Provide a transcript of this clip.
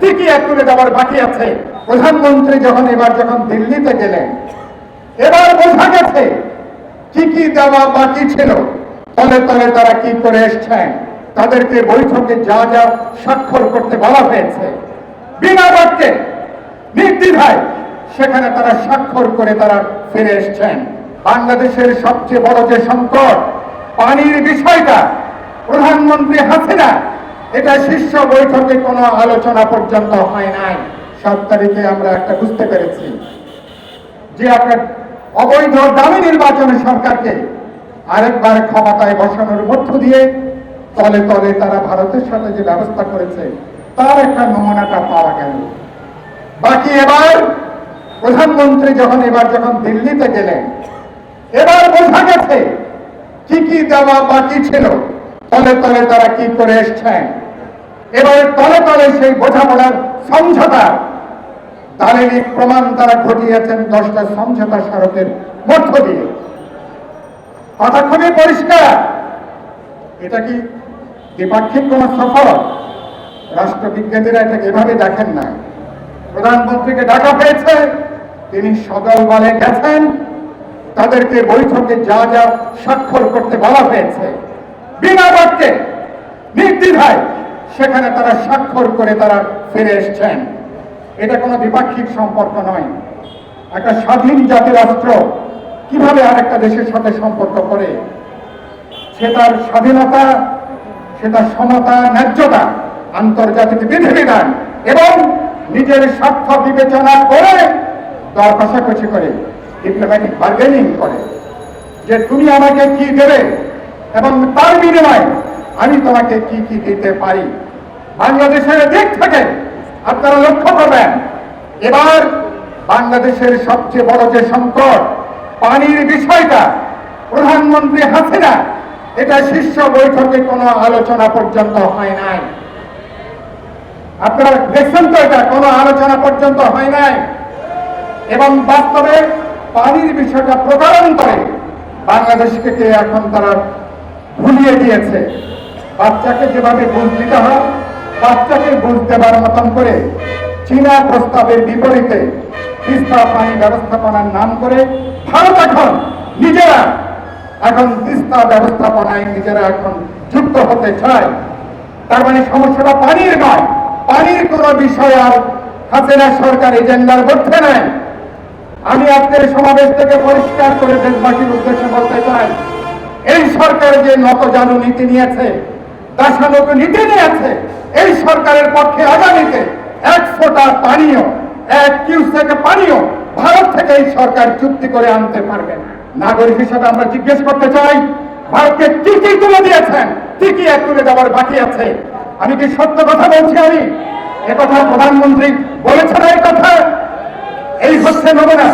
টিকিয়ে তুলে দেওয়ার বাকি আছে। প্রধানমন্ত্রী যখন এবার যখন দিল্লিতে গেলেন, এবার বোঝা গেছে কি কি দেওয়া বাকি ছিল। তলে তলে তারা কি করে এসছেন, তাদেরকে বৈঠকে যা যা স্বাক্ষর করতে বলা হয়েছে, বিনা বাক্যে, নির্দ্বিধায় সেখানে তারা স্বাক্ষর করে তারা ফিরে এসছেন। বাংলাদেশের সবচেয়ে বড় যে সংকট, পানির বিষয়টা, প্রধানমন্ত্রী হাসিনা এটা শীর্ষ বৈঠকে কোনো আলোচনা পর্যন্ত হয় নাই। সাত তারিখে আমরা একটা বুঝতে পেরেছি যে আপনার অবৈধ দামি নির্বাচনে সরকারকে আরেকবার ক্ষমতায় বসানোর মধ্য দিয়ে তলে তলে তারা ভারতের সাথে যে ব্যবস্থা করেছে, তার একটা নমুনাটা পাওয়া গেল। বাকি এবার প্রধানমন্ত্রী যখন এবার যখন দিল্লিতে গেলেন, এবার বোঝা গেছে কি কি দেওয়া বাকি ছিল। তলে তলে তারা কি করে এসছেন? এবারে তলে তলে সেই বোঝাপড়ার সমঝোতা। দালিলিক প্রমাণ তারা ঘটিয়েছেন দশটা সমঝোতা স্মারকের মধ্য দিয়ে। কথা খুবই পরিষ্কার। এটা কি দ্বিপাক্ষিক কোন সফর রাষ্ট্রবিজ্ঞানীরা এটাকে এভাবে দেখেন না। প্রধানমন্ত্রীকে ডাকা হয়েছে, তিনি সদল বলে গেছেন, তাদেরকে বৈঠকে যা যা স্বাক্ষর করতে বলা হয়েছে। বিনা বাক্যে নির্দ্বিধায় সেখানে তারা স্বাক্ষর করে তারা ফিরে এসছেন। এটা কোনো দ্বিপাক্ষিক সম্পর্ক নয়। একটা স্বাধীন জাতি রাষ্ট্র কীভাবে আরেকটা দেশের সাথে সম্পর্ক করে? সে তার স্বাধীনতা, সে তার সমতা, ন্যায্যতা, আন্তর্জাতিক বিধিবিধান এবং নিজের স্বার্থ বিবেচনা করে দর কষাকষি করে ডিপ্লোম্যাটিক বার্গেনিং করে। যে তুমি আমাকে কি দেবে? এবং তার বিনিময়ে আমি তোমাকে কি কি দিতে পারি? বাংলাদেশের দিক থেকে আপনারা লক্ষ্য করবেন, এবার বাংলাদেশের সবচেয়ে বড় যে সংকট, পানির বিষয়টা প্রধানমন্ত্রী হাসিনা এটা শীর্ষ বৈঠকে কোনো আলোচনা পর্যন্ত হয় নাই। আপনারা দেখছেন তো এটা, কোনো আলোচনা পর্যন্ত হয় নাই। এবং বাস্তবে পানির বিষয়টা প্রতারণ করে বাংলাদেশকে এখন তারা ভুলিয়ে দিয়েছে। বাচ্চাকে যেভাবে বুঝ দিতে হয়, বাচ্চাকে বুঝ দেবার মতন করে চীনা প্রস্তাবের বিপরীতে তিস্তা পানি ব্যবস্থাপনার নাম করে ভারত এখন নিজেরা, এখন তিস্তা ব্যবস্থাপনায় নিজেরা এখন যুক্ত হতে চায়। তার মানে সমস্যাটা পানির নয় পানির কোন বিষয় আর হাসিনা সরকার এজেন্ডার মধ্যে নেয়। আমি আজকের সমাবেশ থেকে পরিষ্কার করে দেশবাসীর উদ্দেশ্যে বলতে চাই এই সরকার যে নতজানু নীতি নিয়েছে দাসানুক নীতি নিয়েছে, এই সরকারের পক্ষে আগামীতে এক ফোঁটা পানীয়, এক কিউসেক পানীয় ভারত থেকে এই সরকার চুক্তি করে আনতে পারবে নাগরিক হিসাবে আমরা জিজ্ঞেস করতে চাই, ভারতকে কি কি তুলে দিয়েছেন, কি কি এক তুলে দেওয়ার বাকি আছে? আমি কি সত্য কথা বলছি আমি? একথা প্রধানমন্ত্রী বলেছেন এই কথা? এই হচ্ছে নমুনা।